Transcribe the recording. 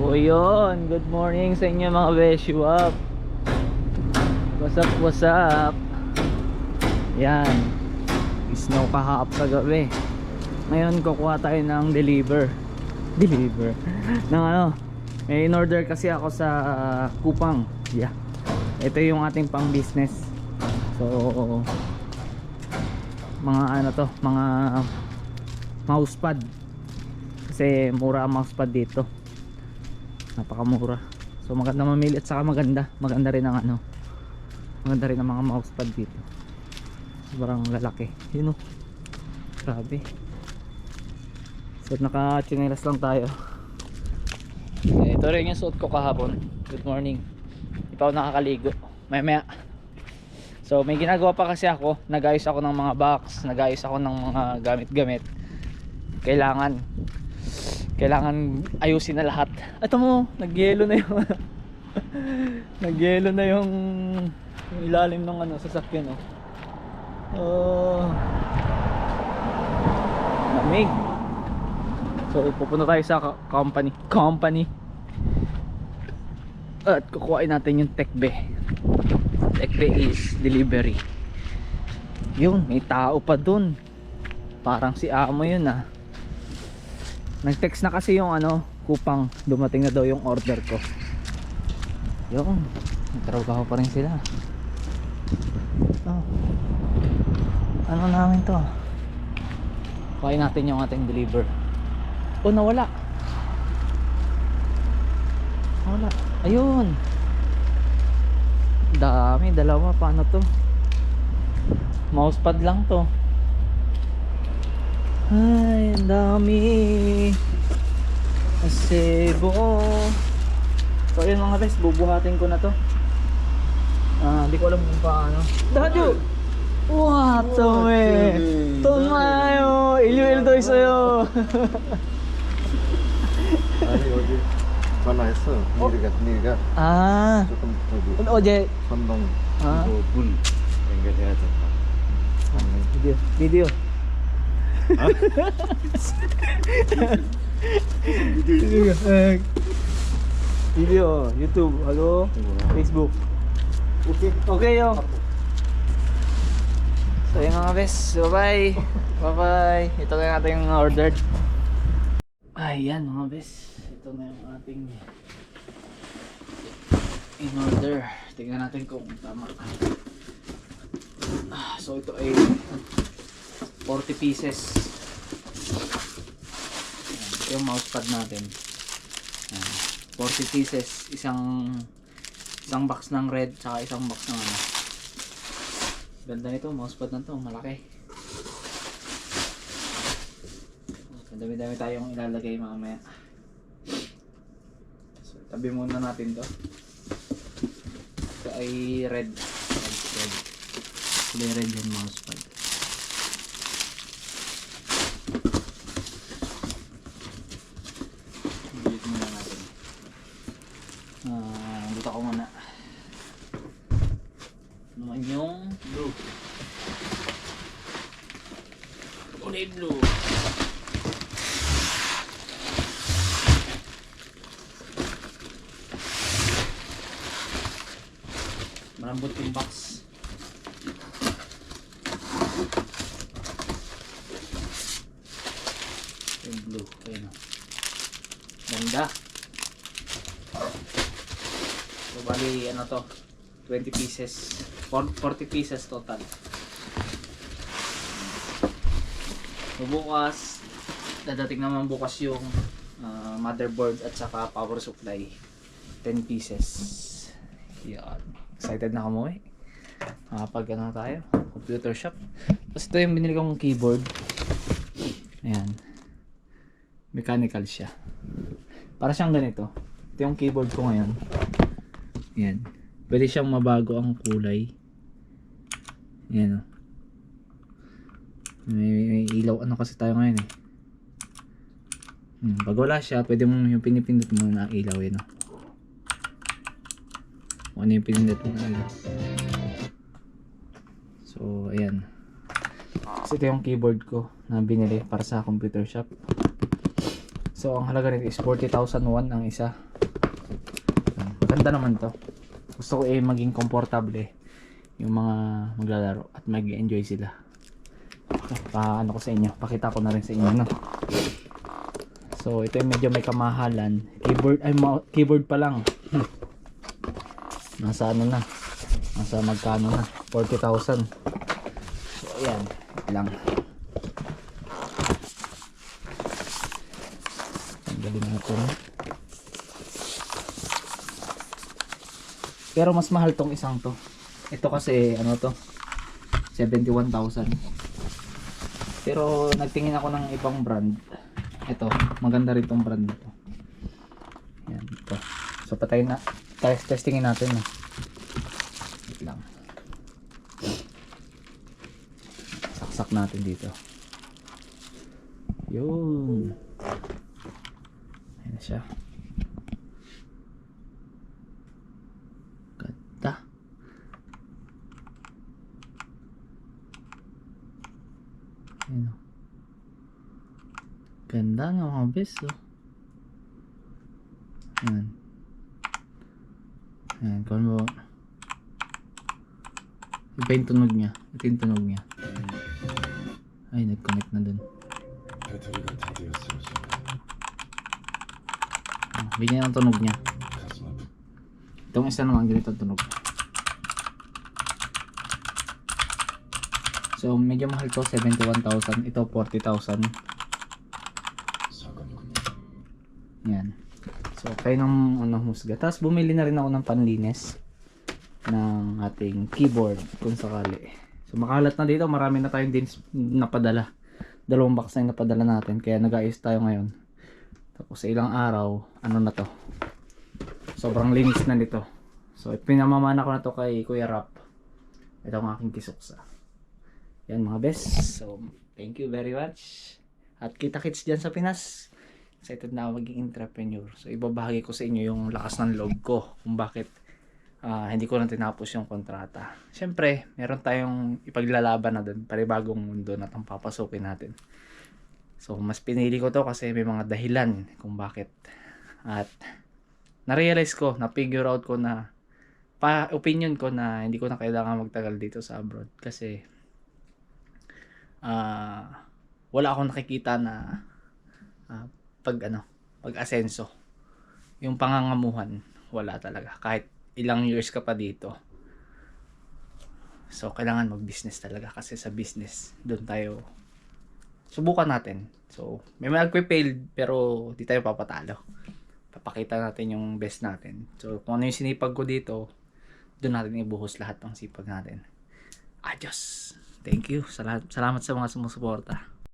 So, yun. Good morning sa inyo mga besyo up. What's up, what's up? Yan. Snow kahap kagabi. Ngayon, kukuha tayo ng deliver. Deliver? ng ano? May in-order kasi ako sa Kupang. Yeah. Ito yung ating pang business. So, mga ano to, mga mousepad. Kasi mura ang mousepad dito. Napakamura. So maganda mamili at saka maganda. Maganda rin ang ano. Maganda rin ang mga mousepad dito. Sobrang lalaki. Yun o. Grabe. So naka chinelas lang tayo. Eh, Ito rin yung suot ko kahapon. Good morning. Ikaw nakakaligo. Maya maya. So may ginagawa pa kasi ako. Nagayos ako ng mga box. Nagayos ako ng mga gamit-gamit. Kailangan kailangan ayusin na lahat. Ito mo, nagyelo na yung nagyelo na yung, yung ilalim ng ano sasakyan oh. Oh. Lamig. So pupunta tayo sa company, company. At kukuhain natin yung Tekbe. Tekbe is delivery. Yun, may tao pa dun. Parang si amo yun ah. Nag-text na kasi yung ano, kupang dumating na daw yung order ko. Yung, nagtrabaho pa rin sila. Oh. Ano namin to? Kuhain natin yung ating deliver. Oh, nawala. Nawala. Ayun. Dami, dalawa. Paano to? Mousepad lang to. Ay, ang dami. Asebo. So, yun mga best, bubuhatin ko na to. Ah, hindi ko alam kung paano. Dadu! What the way? Tomayo! 일요일 더 있어요. 아니 어제 전화했어. 니가 니가 아, 조금 저기 어제 선동 아. 이거 문 연결해야 된다. 비디오, 비디오. Video, YouTube, halo, Facebook. Okay. Okay, yo. So yun mga bes, bye-bye. Bye-bye. Ito na yung ating ordered. Ayan mga bes, ito na yung ating in order. Tingnan natin kung tama. Ah, so ito ay 40 pieces. Ito yung mousepad natin. Ayan, 40 pieces. Isang isang box ng red tsaka isang box ng ano ganda nito mousepad na to malaki dami dami tayong ilalagay mamaya so tabi muna natin to ito ay red red red red yung mousepad Delete muna natin Ah, dito ako muna. Ano Naman yung blue. Kulay blue. Malambot yung box. Yung blue. Ayun o. Ganda. So bali ano to 20 pieces 40 pieces total. So bukas dadating naman bukas yung ah, motherboard at saka power supply. 10 pieces. Yan. Excited na kamo eh. Nakapag ano tayo computer shop. Tapos ito yung binili kong keyboard. Ayan. Mechanical siya. Para siyang ganito. Ito yung keyboard ko ngayon. Yan. Pwede siyang mabago ang kulay. Yan o. May, may ilaw ano kasi tayo ngayon eh. Hmm, pag wala siya, pwede mo yung pinipindot mo na ilaw yun o. Kung ano yung pinindot mo na ilaw. So, ayan. Kasi ito yung keyboard ko na binili para sa computer shop. So, ang halaga nito is 40,001 ang isa. Maganda naman to. Gusto ko eh maging komportable yung mga maglalaro at mag-enjoy sila. So, paano ko sa inyo? Pakita ko na rin sa inyo, no? So, ito yung medyo may kamahalan. Keyboard, ay, keyboard pa lang. Hmm. Nasa ano na? Nasa magkano na? 40,000. So, ayan. Lang. Tanggalin natin. Pero mas mahal tong isang to. Ito kasi, ano to? 71,000. Pero nagtingin ako ng ibang brand. Ito, maganda rin tong brand nito. Yan, ito. So patayin na. Test testingin natin na. Wait lang. Saksak natin dito. Yun. Ayan na siya. Ganda. Ayun. Ganda ng mga bes, oh. Ayan. Ayan, kung mo. Iba yung tunog niya. Ito yung tunog niya. Ay, nag-connect na dun. Oh, bigyan ang tunog niya. Itong isa naman, ganito tunog. So, medyo mahal to. 71,000. Ito, 40,000. Yan. So, okay ng ano, husga. Tapos, bumili na rin ako ng panlinis ng ating keyboard kung sakali. So, makalat na dito. Marami na tayong din napadala. Dalawang box na yung napadala natin. Kaya nag-ayos tayo ngayon. Tapos, sa ilang araw, ano na to? Sobrang linis na nito. So, pinamamana ko na to kay Kuya Rap. Ito ang aking kisuksa. Yan mga best. So, thank you very much. At kita-kits dyan sa Pinas excited na ako maging entrepreneur. So ibabahagi ko sa inyo yung lakas ng loob ko kung bakit ah, hindi ko na tinapos yung kontrata. Siyempre, meron tayong ipaglalaban na doon, panibagong mundo na itong papasukin natin. So mas pinili ko to kasi may mga dahilan kung bakit. At na-realize ko, na-figure out ko na pa opinion ko na hindi ko na kailangan magtagal dito sa abroad kasi ah wala akong nakikita na ah, pag ano, pag asenso. Yung pangangamuhan, wala talaga. Kahit ilang years ka pa dito. So, kailangan mag-business talaga kasi sa business, doon tayo subukan natin. So, may magpe-fail pero di tayo papatalo. Papakita natin yung best natin. So, kung ano yung sinipag ko dito, doon natin ibuhos lahat ng sipag natin. Adios! Thank you. Salamat, salamat sa mga sumusuporta.